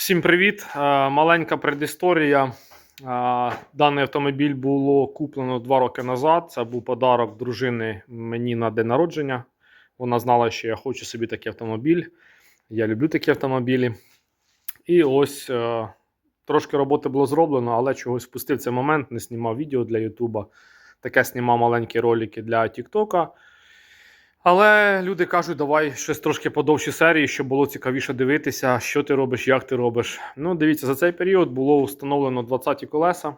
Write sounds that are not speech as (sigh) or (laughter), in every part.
Всім привіт! Е, Маленька предісторія. Е, Даний автомобіль було куплено два роки назад. Це був подарок дружини мені на день народження. Вона знала, що я хочу собі такий автомобіль. Я люблю такі автомобілі. І ось е, трошки роботи було зроблено, але чогось впустив цей момент, не знімав відео для Ютуба. Таке знімав маленькі ролики для Тіктока. Але люди кажуть, давай щось трошки подовші серії, щоб було цікавіше дивитися, що ти робиш, як ти робиш. Ну, дивіться, за цей період було встановлено 20 колеса,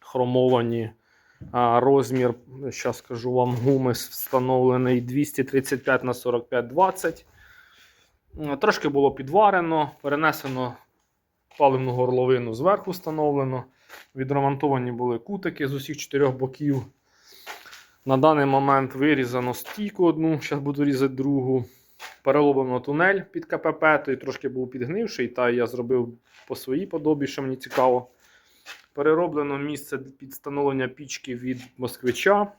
хромовані. Розмір, зараз скажу вам, гуми встановлений 235 на 45 20. Трошки було підварено, перенесено паливну горловину зверху встановлено. Відремонтовані були кутики з усіх чотирьох боків. На даний момент вирізано стійку одну, зараз буду різати другу. Перелоблено тунель під КПП, той трошки був підгнивший, та я зробив по своїй подобі, що мені цікаво. Перероблено місце під встановлення пічки від москвича.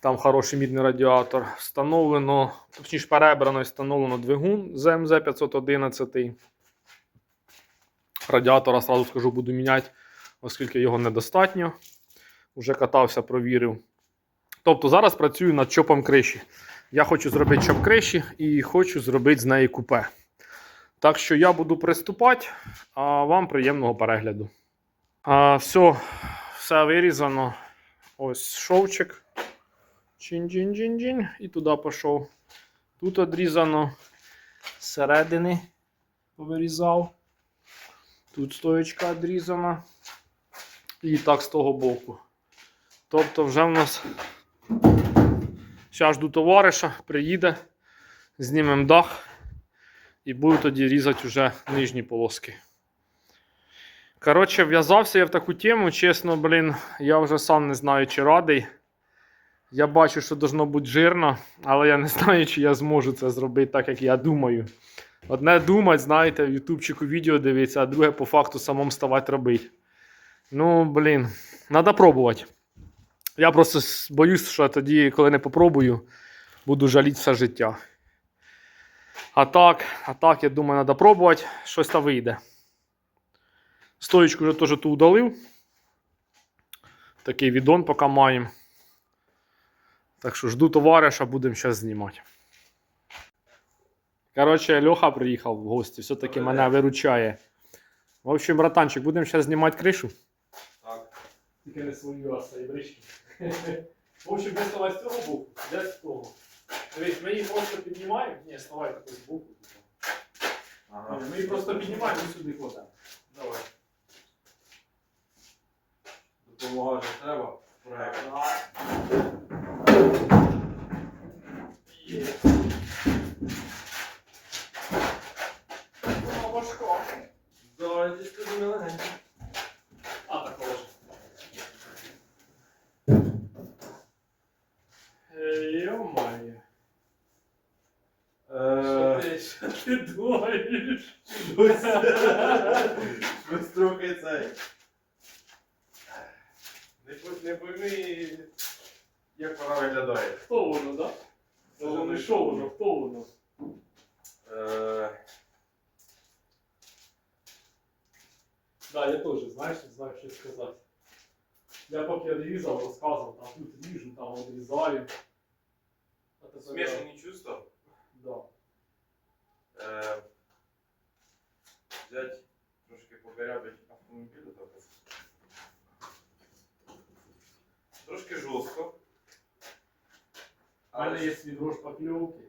Там хороший мідний радіатор. Встановлено, точніше, перебрано і встановлено двигун ЗМЗ 511. Радіатора, сразу скажу, буду міняти, оскільки його недостатньо. Уже катався, провірив. Тобто зараз працюю над чопом криші. Я хочу зробити чоп криші і хочу зробити з неї купе. Так що я буду приступати, а вам приємного перегляду. А, все, все вирізано. Ось шовчик. Чин-чин-чин-чин. І туди пішов. Тут одрізано зсередини повирізав. Тут стоєчка одрізана. І так з того боку. Тобто вже в нас зараз жду товариша, приїде, знімемо дах і буду тоді різати вже нижні полоски. Коротше, в'язався я в таку тему, чесно, блін, я вже сам не знаю, чи радий. Я бачу, що должно бути жирно, але я не (laughs) знаю, чи я зможу це зробити так, як я думаю. Одне думать, знаєте, в ютубчику відео дивитися, а друге по факту самому ставати робити. Ну, блін, треба пробувати. Я просто боюсь, що тоді, коли не попробую, буду жаліти все життя. А так, а так, я думаю, треба пробувати, щось там вийде. Стоечку вже теж ту удалив. Такий відон поки маємо. Так що жду товариша, будемо зараз знімати. Коротше, Льоха приїхав в гості, все-таки мене виручає. В общем, братанчик, будемо зараз знімати кришу. Так. Тільки не свою, а свої брички. В общем, без того з цього боку, без того. Дивись, ми її просто піднімаємо. Ні, ставай такось з боку. Ага. Ми її просто піднімаємо і сюди кладемо. Давай. Допомога ж треба. Проект. Є. Вона важка. Давайте скажу легенько. А, такого ж. Йо-моє. Е, ти, що ти думаєш? Щось трохи цей. Не, по- не пойми, як вона виглядає. Хто воно, да? Це ж не що воно, хто воно? Е, Да, я теж, знаєш, не знаю, що сказати. Я поки різав, розказував, там тут ріжу, там відрізаю. А тепер- Смішані чувства. Е, взять трошки покорябить автомобілю. Трошки жорстко. У мене є свій дрож шпакльовки.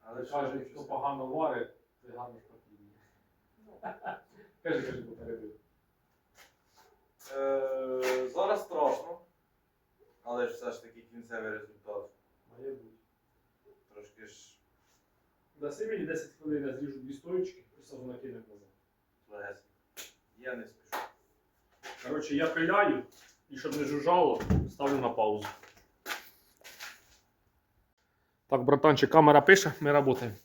але Але каже, хто погано варить, той гарно шпаклює. Кажи, кажи, бо перебив. Е, зараз страшно, але ж все ж таки кінцевий результат. Має бути. Трошки ж Даси мені 10 хвилин, я зріжу дві стоїчки, і сразу накинемо назад. Я не спішу. Коротше, я пиляю, і щоб не жужжало, ставлю на паузу. Так, братанчик, камера пише, ми працюємо.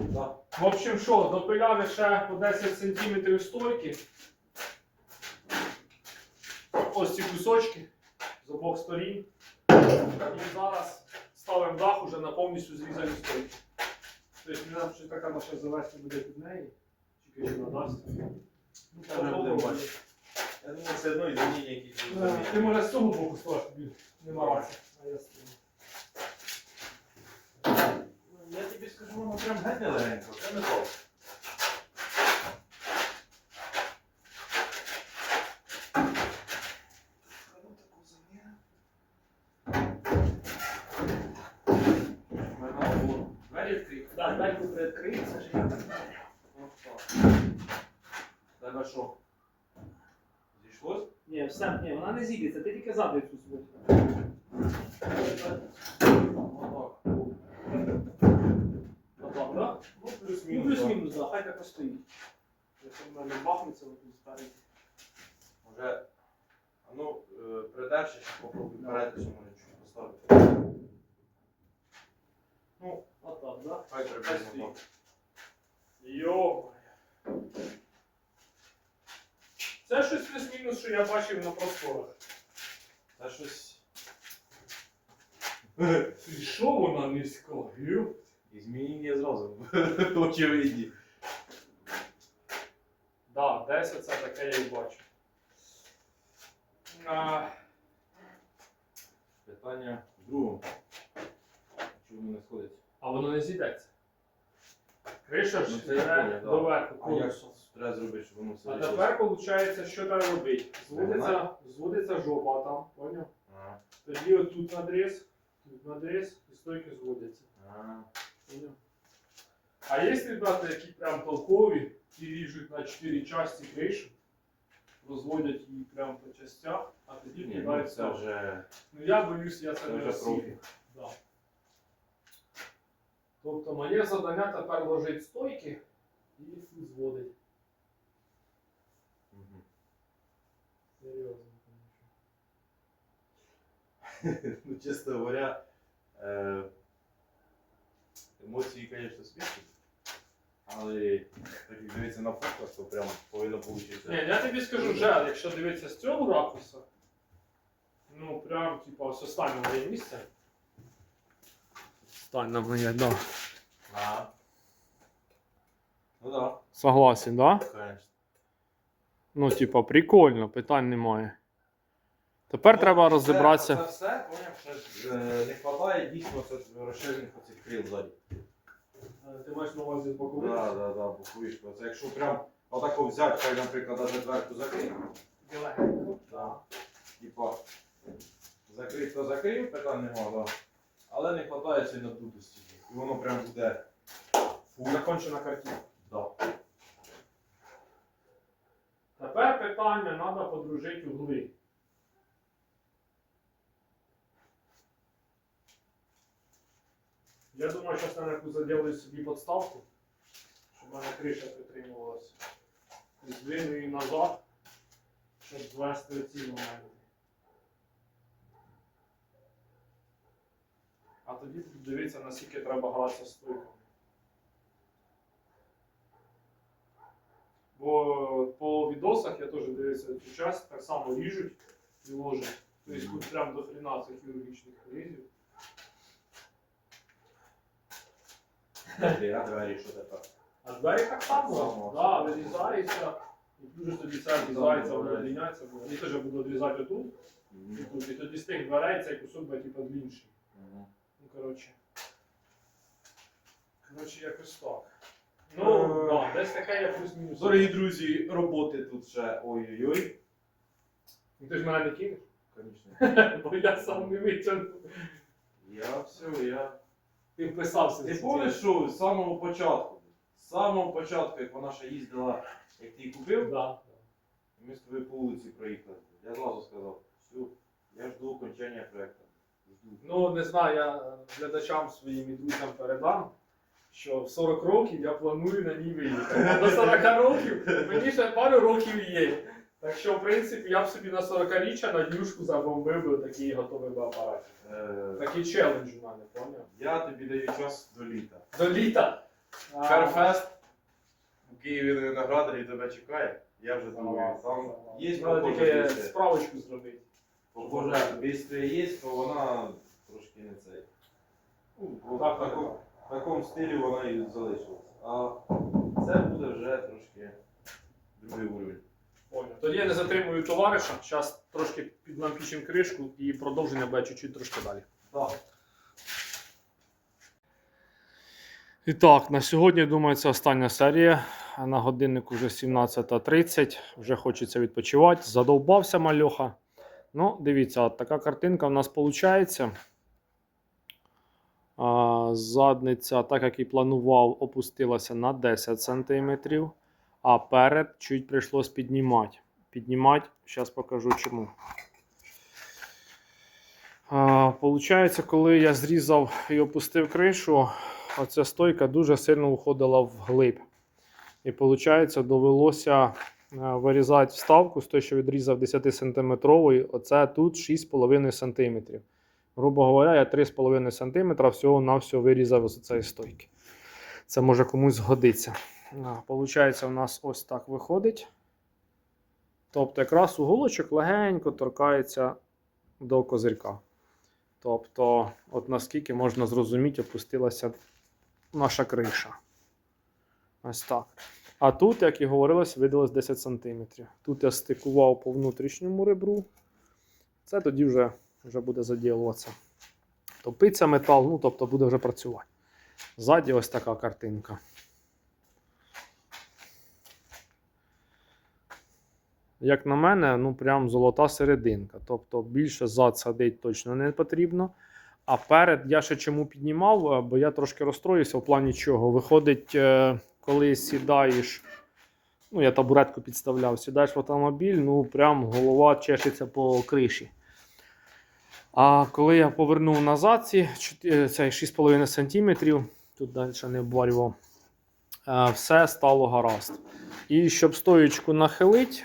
Да. В общем, що, допиляли ще по 10 см стойки. Ось ці кусочки з обох сторін. І зараз ставимо дах уже на повністю зрізані стойки. Тобто, нам щось така машина завести буде під неї. чи чи надасть. Ну, Та не будемо бачити. Я думаю, все одно извинення якісь будуть Е, Ти може з цього боку ставиш, тобі нема рації. А я з цього. Я тобі скажу, воно прям геть не легенько, це не то. Двері відкрити. Так, дай тут приоткриється, що я так Тебе що? Зійшлось? Ні, все, ні, вона не зійдеться, ти тільки ззаду цю свою. Отак. Отак, так? Ну, Ну, плюс-мінус. так, хай так постоїть. Якщо в мене бахнеться, отут спереді. Може, а ну, е, придержи, ще попробуй вперед, чи може чуть поставити. Ну, Отак, так? хай приблизно так. Йо. Це щось плюс-мінус, що я бачив на просторах. Та щось. І що вона низька? І змінення зразу. (laughs) Очевидні. Да, 10 це таке я і бачу. А, Питання в другому. Чому не сходиться? а воно не зійдеться. Криша Ну, ж це я йде поняв, да. доверху. А як треба зробити, щоб воно все А вийшло? тепер виходить, що треба робити? Зводиться, зводиться жопа там, поняв? А, Тоді отут надріз, тут надріз і стойки зводяться. а. Поняв? А є ребята, які прям толкові, ті ріжуть на 4 часті кришу, розводять її прямо по частях, а тоді Ні, ну кидають це сам. вже, Ну я боюсь, я це це не вже розсію. профі. Да. Тобто моє завдання тепер ложити стойки і зводить. Мгм. Серйозно. (laughs) Ну, чесно говоря, е, емоції, звісно, смішні. Але так як дивитися на фото, то прям повинно вийти. Ні, я тобі скажу жаль, якщо дивитися з цього ракурсу, ну прям, типа, ось останнє моє місце. Останнє моє, да. А. Ну да, Согласен, да? конечно. Ну, типа, прикольно, питань немає. Тепер треба розібратися. Це, все, поняв, ще ж, е, не вистачає дійсно це розширених оцих крил ззаді. Ти маєш на увазі Так, так, так, бокові. Це якщо прям отако взяти, хай, наприклад, навіть дверку закрити. Да. Типа, закрив, то закрив, питань нема, да. Але не вистачає цієї надутості. І воно прям буде фу. Закончена картина. Да. Тепер питання треба подружити угли. Я думаю, зараз на яку заділаю собі подставку, щоб в мене криша притримувалася. І здвину її назад, щоб звести оці моменти. А тоді буду дивитися, наскільки треба гратися з. Бо по відосах я теж дивився цю часть, так само ріжуть і ложать. Тобто тут прям до хрена цих хірургічних різів. А двері що тепер? А двері так само, все. вирізається. І плюс тоді це відрізається, воно бо вони теж будуть відрізати отут, і тут. І тоді з тих дверей цей кусок буде типу длінший. Ну, коротше. Коротше, якось так. Ну, Е. да, десь таке я плюс-мінус. Дорогі друзі, роботи тут ще ой-ой-ой. Ну, Ти ж мене не кинеш, Звісно. (laughs) бо я сам не витягну. Я все, я. Ти вписався. Ти помниш, що з самого початку? З самого початку, як вона ще їздила, як ти її купив, Да. ми з тобою по вулиці проїхали. Я зразу сказав, все, я жду окончання проєкту. Ну, не знаю, я глядачам своїм і друзям передам, що в 40 років я планую на ній виїхати. До 40 років мені ще пару років є. Так що, в принципі, я б собі на 40-річчя на дюшку забомбив би такий готовий би апарат. Е, Такий челендж у мене, поняв? я тобі даю час до літа. До літа. Ферфест у Києві на виноградарі тебе чекає. Я вже думаю, там є тільки справочку зробити. Похоже, місце є, то вона трошки не цей. Ну, Так, в так, такому- в такому стилі вона і залишилась. А Це буде вже трошки другий уровень. Понял. Тоді я не затримую товариша. Зараз трошки підлампічимо кришку і продовження буде чуть-чуть трошки далі. Так. І так, на сьогодні, думаю, це остання серія. На годиннику вже 17.30. Вже хочеться відпочивати. Задовбався мальоха. Ну, дивіться, от така картинка в нас виходить. Задниця, так як і планував, опустилася на 10 см, а перед чуть прийшлось піднімати. Піднімати, зараз покажу чому. Получається, коли я зрізав і опустив кришу, оця стойка дуже сильно уходила вглиб. І виходить, довелося вирізати вставку з той, що відрізав 10 см, оце тут 6,5 см. Грубо говоря, я 3,5 см всього на всього вирізав з цієї стойки. Це може комусь згодиться. Получається, у нас ось так виходить. Тобто, якраз уголочок легенько торкається до козирка. Тобто, от наскільки можна зрозуміти, опустилася наша криша. Ось так. А тут, як і говорилось, видалось 10 см. Тут я стикував по внутрішньому ребру. Це тоді вже, вже буде заділуватися. Топиться метал, ну тобто буде вже працювати. Ззаді ось така картинка. Як на мене, ну прям золота серединка. Тобто більше зад садить точно не потрібно. А перед я ще чому піднімав, е, бо я трошки розстроївся в плані чого. Виходить, е, коли сідаєш, ну я табуретку підставляв, сідаєш в автомобіль, ну прям голова чешеться по криші. А коли я повернув назад ці 6,5 см, тут далі не обварював, е, все стало гаразд. І щоб стоючку нахилити,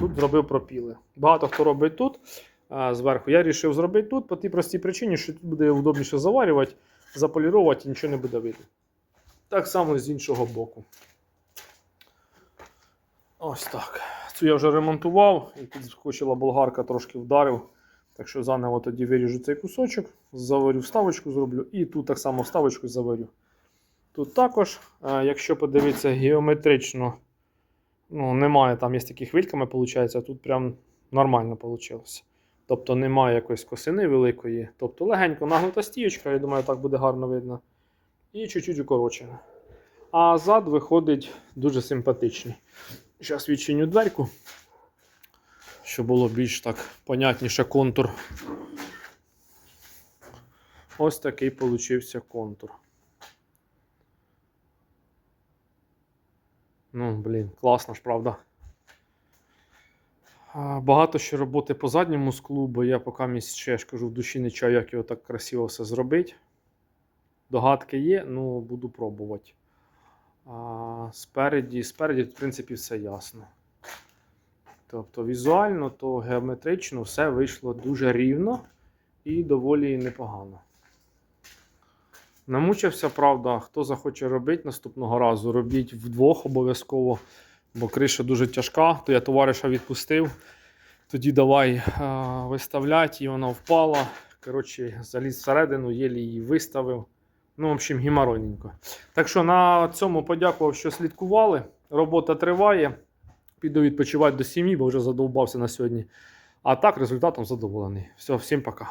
тут зробив пропіли. Багато хто робить тут е, зверху. Я вирішив зробити тут по тій простій причині, що тут буде удобніше заварювати, заполірувати і нічого не буде видно. Так само з іншого боку. Ось так. Цю я вже ремонтував, і тут скочила болгарка, трошки вдарив. Так що заново тоді виріжу цей кусочок, заварю вставочку зроблю, і тут так само вставочку заварю. Тут також, е, якщо подивитися геометрично, ну, немає там є такі хвильками, виходить, тут прям нормально вийшло. Тобто немає якоїсь косини великої. Тобто легенько нагнута стіючка, я думаю, так буде гарно видно. І чуть-чуть укорочена. А зад виходить дуже симпатичний. Зараз відчиню дверку, щоб було більш так понятніше контур. Ось такий получився контур. Ну, блін, класно ж, правда. Багато ще роботи по задньому склу, бо я поки ще я кажу, в душі не чаю, як його так красиво все зробити. Догадки є, ну буду пробувати. А, спереді, спереді, в принципі, все ясно. Тобто візуально, то геометрично все вийшло дуже рівно і доволі непогано. Намучився, правда, хто захоче робити наступного разу, робіть вдвох обов'язково, бо криша дуже тяжка, то я товариша відпустив. Тоді давай виставляти, і вона впала. Коротше, заліз всередину, єлі її виставив. Ну, в общем, геморойненько. Так що на цьому подякував, що слідкували. Робота триває. Піду відпочивати до сім'ї, бо вже задовбався на сьогодні. А так, результатом задоволений. Все, всім пока.